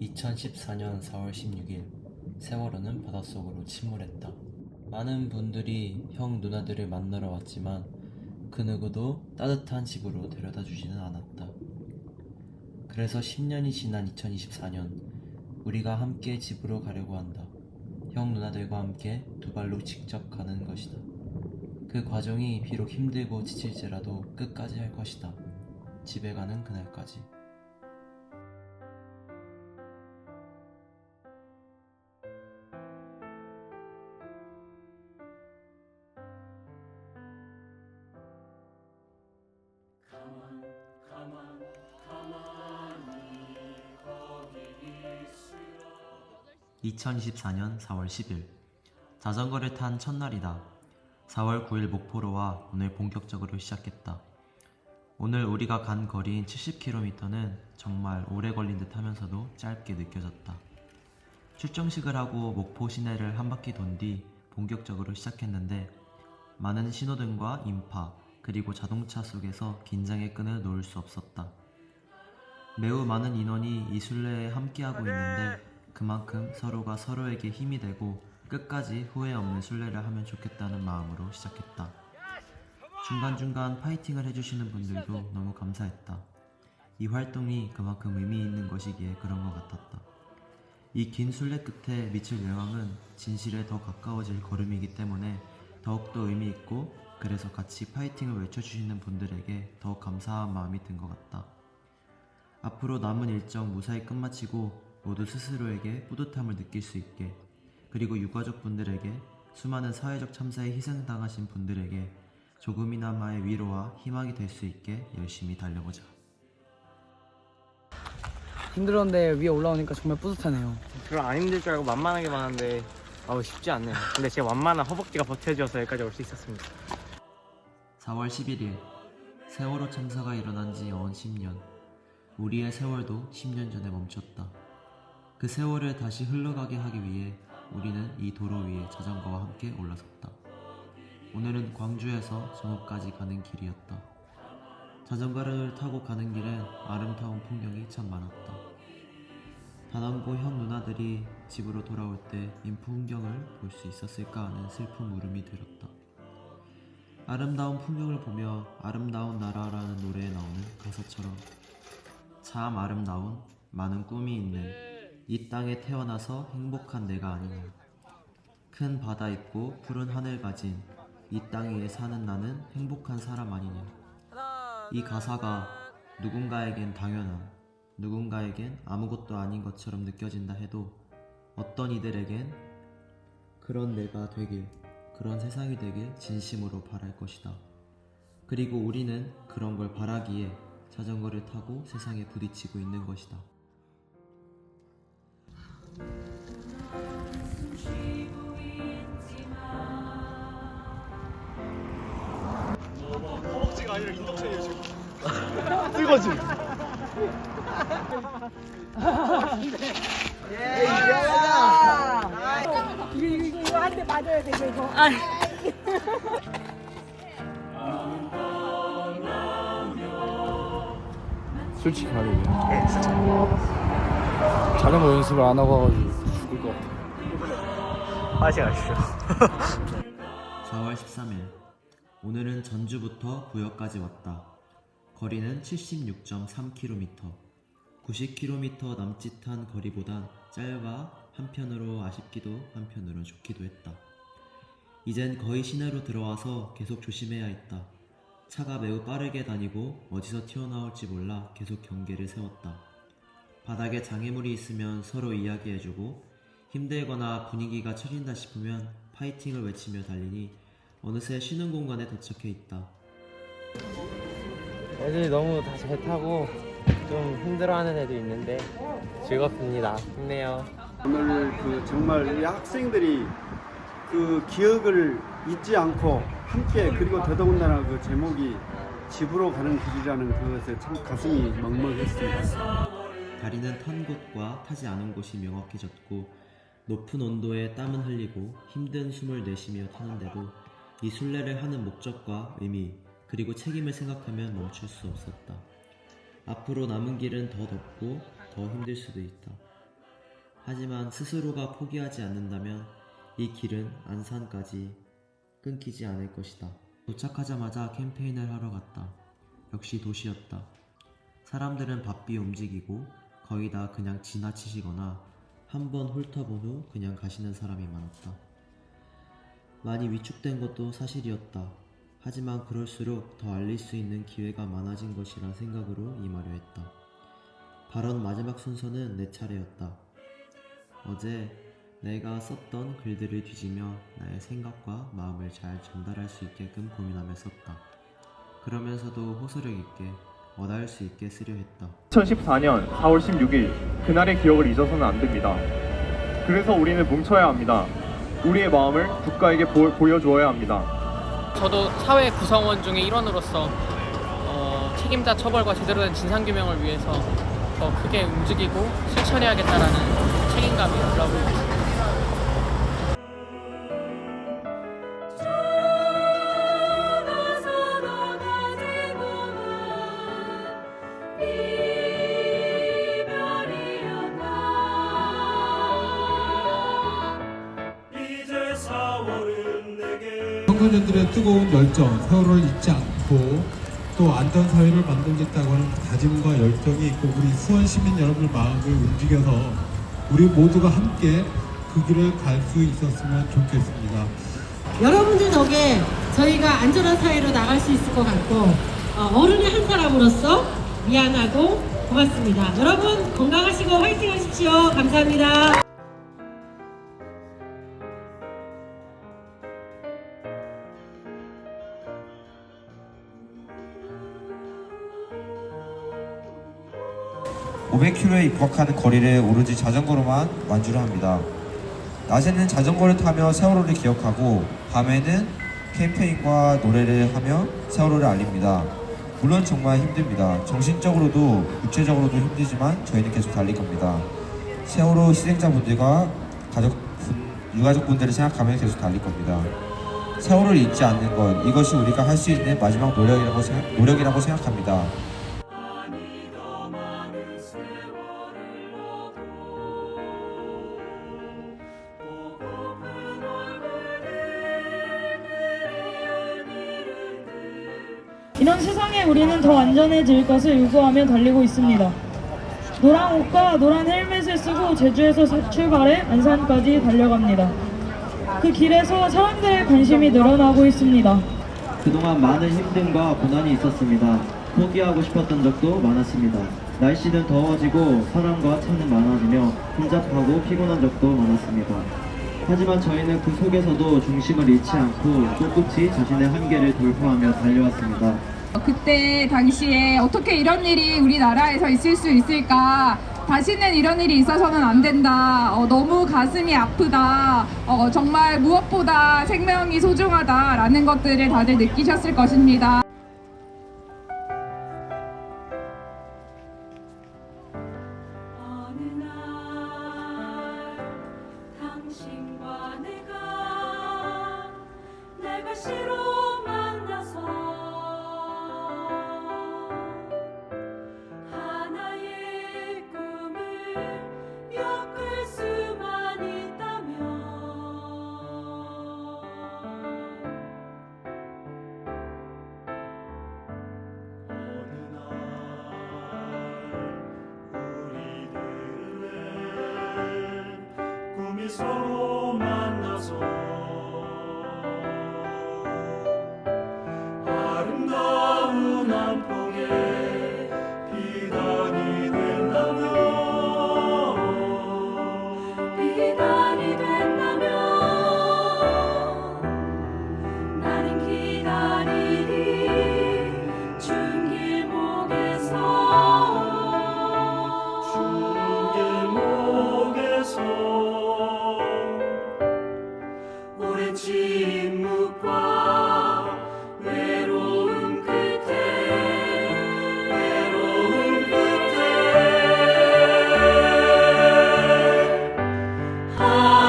2014년 4월 16일 세월호는 바닷속으로 침몰했다. 많은 분들이 형 누나들을 만나러 왔지만 그 누구도 따뜻한 집으로 데려다 주지는 않았다. 그래서 10년이 지난 2024년 우리가 함께 집으로 가려고 한다. 형 누나들과 함께 두 발로 직접 가는 것이다. 그 과정이 비록 힘들고 지칠지라도 끝까지 할 것이다. 집에 가는 그날까지. 2024년 4월 10일 자전거를 탄 첫날이다. 4월 9일 목포로와 오늘 본격적으로 시작했다. 오늘 우리가 간 거리인 70km는 정말 오래 걸린 듯 하면서도 짧게 느껴졌다. 출정식을 하고 목포 시내를 한 바퀴 돈 뒤 본격적으로 시작했는데 많은 신호등과 인파 그리고 자동차 속에서 긴장의 끈을 놓을 수 없었다. 매우 많은 인원이 이 순례에 함께하고 있는데 그만큼 서로가 서로에게 힘이 되고 끝까지 후회 없는 순례를 하면 좋겠다는 마음으로 시작했다. 중간중간 파이팅을 해주시는 분들도 너무 감사했다. 이 활동이 그만큼 의미 있는 것이기에 그런 것 같았다. 이 긴 순례 끝에 미칠 영광은 진실에 더 가까워질 걸음이기 때문에 더욱더 의미 있고 그래서 같이 파이팅을 외쳐주시는 분들에게 더욱 감사한 마음이 든 것 같다. 앞으로 남은 일정 무사히 끝마치고 모두 스스로에게 뿌듯함을 느낄 수 있게 그리고 유가족 분들에게 수많은 사회적 참사에 희생당하신 분들에게 조금이나마의 위로와 희망이 될 수 있게 열심히 달려보자. 힘들었는데 위에 올라오니까 정말 뿌듯하네요. 별로 안 힘들 줄 알고 만만하게만 하는데 아우 쉽지 않네요. 근데 제 완만한 허벅지가 버텨줘서 여기까지 올 수 있었습니다. 4월 11일 세월호 참사가 일어난 지 어언 10년 우리의 세월도 10년 전에 멈췄다 그 세월을 다시 흘러가게 하기 위해 우리는 이 도로 위에 자전거와 함께 올라섰다. 오늘은 광주에서 정읍까지 가는 길이었다. 자전거를 타고 가는 길엔 아름다운 풍경이 참 많았다. 다남고 형 누나들이 집으로 돌아올 때이 풍경을 볼 수 있었을까 하는 슬픈 울음이 들었다. 아름다운 풍경을 보며 아름다운 나라라는 노래에 나오는 가사처럼 참 아름다운 많은 꿈이 있는 이 땅에 태어나서 행복한 내가 아니냐 큰 바다 있고 푸른 하늘 가진 이 땅 위에 사는 나는 행복한 사람 아니냐 이 가사가 누군가에겐 당연한 누군가에겐 아무것도 아닌 것처럼 느껴진다 해도 어떤 이들에겐 그런 내가 되길 그런 세상이 되길 진심으로 바랄 것이다. 그리고 우리는 그런 걸 바라기에 자전거를 타고 세상에 부딪히고 있는 것이다. 아니라 인덕션이에요 지금. 뜨거지. 이거 이거 이거 한 대 맞아야 돼 이거. 솔직히 말해. 자전거 연습을 안 하고 와가지고 죽을 것 같아. 다시 가시죠. 4월 13일 오늘은 전주부터 부여까지 왔다. 거리는 76.3km. 90km 남짓한 거리보단 짧아 한편으로 아쉽기도 한편으로 좋기도 했다. 이젠 거의 시내로 들어와서 계속 조심해야 했다. 차가 매우 빠르게 다니고 어디서 튀어나올지 몰라 계속 경계를 세웠다. 바닥에 장애물이 있으면 서로 이야기해주고 힘들거나 분위기가 처진다 싶으면 파이팅을 외치며 달리니 어느새 쉬는 공간에 도착해 있다. 애들이 너무 다 잘 타고 좀 힘들어하는 애도 있는데 즐겁습니다. 힘내요. 오늘 그 정말 이 학생들이 그 기억을 잊지 않고 함께 그리고 더더군다나 그 제목이 집으로 가는 길이라는 그것에 참 가슴이 먹먹했습니다. 다리는 탄 곳과 타지 않은 곳이 명확해졌고 높은 온도에 땀은 흘리고 힘든 숨을 내쉬며 타는데도 이 순례를 하는 목적과 의미 그리고 책임을 생각하면 멈출 수 없었다. 앞으로 남은 길은 더 덥고 더 힘들 수도 있다. 하지만 스스로가 포기하지 않는다면 이 길은 안산까지 끊기지 않을 것이다. 도착하자마자 캠페인을 하러 갔다. 역시 도시였다. 사람들은 바삐 움직이고 거의 다 그냥 지나치시거나 한 번 훑어본 후 그냥 가시는 사람이 많았다. 많이 위축된 것도 사실이었다. 하지만 그럴수록 더 알릴 수 있는 기회가 많아진 것이란 생각으로 임하려 했다. 발언 마지막 순서는 내 차례였다. 어제 내가 썼던 글들을 뒤지며 나의 생각과 마음을 잘 전달할 수 있게끔 고민하며 썼다. 그러면서도 호소력 있게 와닿을 수 있게 쓰려 했다. 2014년 4월 16일 그날의 기억을 잊어서는 안 됩니다. 그래서 우리는 뭉쳐야 합니다. 우리의 마음을 국가에게 보, 보여주어야 합니다. 저도 사회 구성원 중의 일원으로서 어, 책임자 처벌과 제대로 된 진상규명을 위해서 더 크게 움직이고 실천해야겠다라는 책임감이 올라오고 있습니다. 청소년들의 뜨거운 열정, 세월을 잊지 않고 또 안전 사회를 만들겠다고 하는 다짐과 열정이 있고 우리 수원 시민 여러분의 마음을 움직여서 우리 모두가 함께 그 길을 갈 수 있었으면 좋겠습니다. 여러분들 덕에 저희가 안전한 사회로 나갈 수 있을 것 같고 어, 어른의 한 사람으로서 미안하고 고맙습니다. 여러분 건강하시고 화이팅 하십시오. 감사합니다. 500km에 입각하는 거리를 오로지 자전거로만 완주를 합니다. 낮에는 자전거를 타며 세월호를 기억하고 밤에는 캠페인과 노래를 하며 세월호를 알립니다. 물론 정말 힘듭니다. 정신적으로도 육체적으로도 힘들지만 저희는 계속 달릴 겁니다. 세월호 희생자분들과 가족 유가족분들을 생각하며 계속 달릴 겁니다. 세월호를 잊지 않는 것 이것이 우리가 할 수 있는 마지막 노력이라고 노력이라고 생각합니다. 이런 세상에 우리는 더 안전해질 것을 요구하며 달리고 있습니다. 노란 옷과 노란 헬멧을 쓰고 제주에서 출발해 안산까지 달려갑니다. 그 길에서 사람들의 관심이 늘어나고 있습니다. 그동안 많은 힘듦과 고난이 있었습니다. 포기하고 싶었던 적도 많았습니다. 날씨는 더워지고 사람과 차는 많아지며 혼잡하고 피곤한 적도 많았습니다. 하지만 저희는 그 속에서도 중심을 잃지 않고 꿋꿋이 자신의 한계를 돌파하며 달려왔습니다. 그때 당시에 어떻게 이런 일이 우리나라에서 있을 수 있을까? 다시는 이런 일이 있어서는 안 된다. 어, 너무 가슴이 아프다. 어, 정말 무엇보다 생명이 소중하다라는 것들을 다들 느끼셨을 것입니다.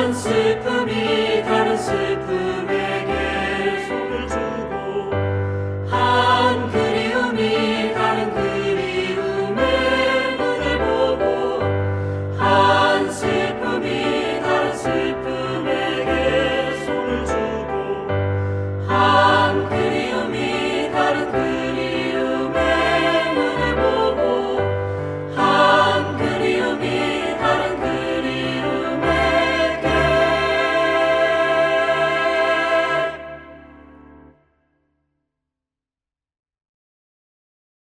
가는 슬픔이 가는 슬픔에게 손을 주고 한 그리움이 가는 그리움에 눈을 보고 한 슬픔이 가는 슬픔에게 손을 주고 한